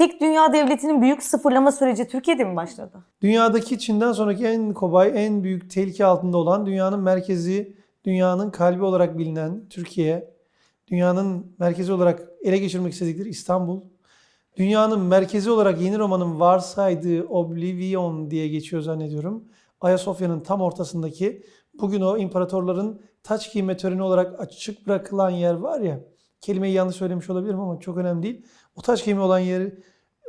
tek dünya devletinin büyük sıfırlama süreci Türkiye'de mi başladı? Dünyadaki Çin'den sonraki en kobay, en büyük tehlike altında olan dünyanın merkezi, dünyanın kalbi olarak bilinen Türkiye, dünyanın merkezi olarak ele geçirmek istedikleri İstanbul, dünyanın merkezi olarak yeni romanın varsaydığı Oblivion diye geçiyor zannediyorum. Ayasofya'nın tam ortasındaki bugün o imparatorların taç giyme töreni olarak açık bırakılan yer var ya, kelimeyi yanlış söylemiş olabilirim ama çok önemli değil. O taç giyme olan yer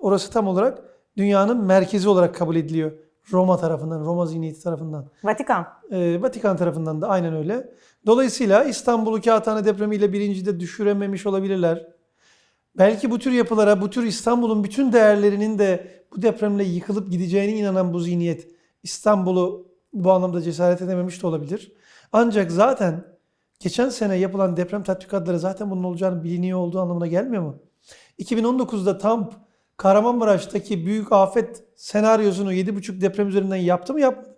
orası tam olarak dünyanın merkezi olarak kabul ediliyor. Roma tarafından, Roma zihniyeti tarafından. Vatikan. Ee, Vatikan tarafından da aynen öyle. Dolayısıyla İstanbul'u Kağıthane depremiyle birincide düşürememiş olabilirler. Belki bu tür yapılara, bu tür İstanbul'un bütün değerlerinin de bu depremle yıkılıp gideceğine inanan bu zihniyet İstanbul'u bu anlamda cesaret edememiş de olabilir. Ancak zaten geçen sene yapılan deprem tatbikatları zaten bunun olacağını biliniyor olduğu anlamına gelmiyor mu? 2019'da tam Kahramanmaraş'taki büyük afet senaryosunu 7,5 deprem üzerinden yaptı mı yapmadı mı?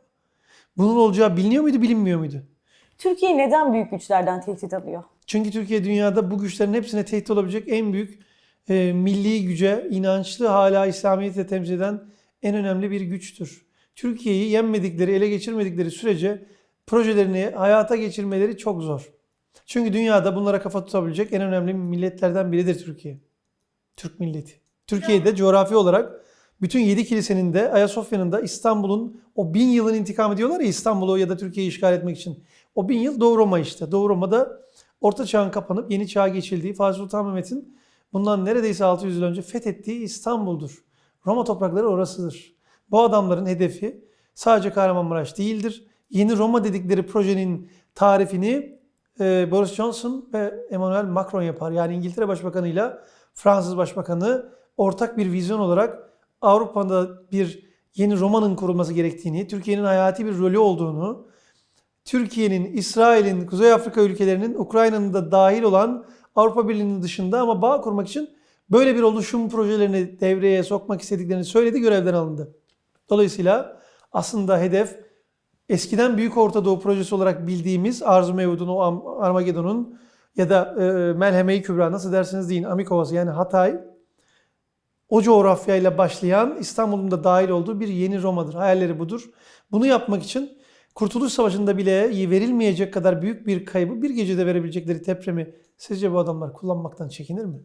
Bunun olacağı biliniyor muydu bilinmiyor muydu? Türkiye neden büyük güçlerden tehdit alıyor? Çünkü Türkiye dünyada bu güçlerin hepsine tehdit olabilecek en büyük e, milli güce, inançlı hala İslamiyet'e temsil eden en önemli bir güçtür. Türkiye'yi yenmedikleri, ele geçirmedikleri sürece projelerini hayata geçirmeleri çok zor. Çünkü dünyada bunlara kafa tutabilecek en önemli milletlerden biridir Türkiye. Türk milleti. Türkiye'de coğrafi olarak bütün yedi kilisenin de Ayasofya'nın da İstanbul'un o bin yılın intikamı diyorlar ya İstanbul'u ya da Türkiye'yi işgal etmek için. O bin yıl Doğu Roma işte. Doğu Roma'da Orta Çağ'ın kapanıp yeni çağa geçildiği Fatih Sultan Mehmet'in bundan neredeyse 600 yıl önce fethettiği İstanbul'dur. Roma toprakları orasıdır. Bu adamların hedefi sadece Kahramanmaraş değildir. Yeni Roma dedikleri projenin tarifini e, Boris Johnson ve Emmanuel Macron yapar. Yani İngiltere Başbakanı'yla Fransız Başbakanı ortak bir vizyon olarak Avrupa'da bir yeni Roma'nın kurulması gerektiğini, Türkiye'nin hayati bir rolü olduğunu, Türkiye'nin, İsrail'in, Kuzey Afrika ülkelerinin, Ukrayna'nın da dahil olan Avrupa Birliği'nin dışında ama bağ kurmak için böyle bir oluşum projelerini devreye sokmak istediklerini söyledi, görevden alındı. Dolayısıyla aslında hedef eskiden Büyük Orta Doğu projesi olarak bildiğimiz Arzu Mevud'un, o Armageddon'un ya da e, Melheme-i Kübra nasıl derseniz deyin Amikovası yani Hatay o coğrafyayla başlayan İstanbul'un da dahil olduğu bir yeni Roma'dır. Hayalleri budur. Bunu yapmak için Kurtuluş Savaşı'nda bile verilmeyecek kadar büyük bir kaybı bir gecede verebilecekleri depremi sizce bu adamlar kullanmaktan çekinir mi?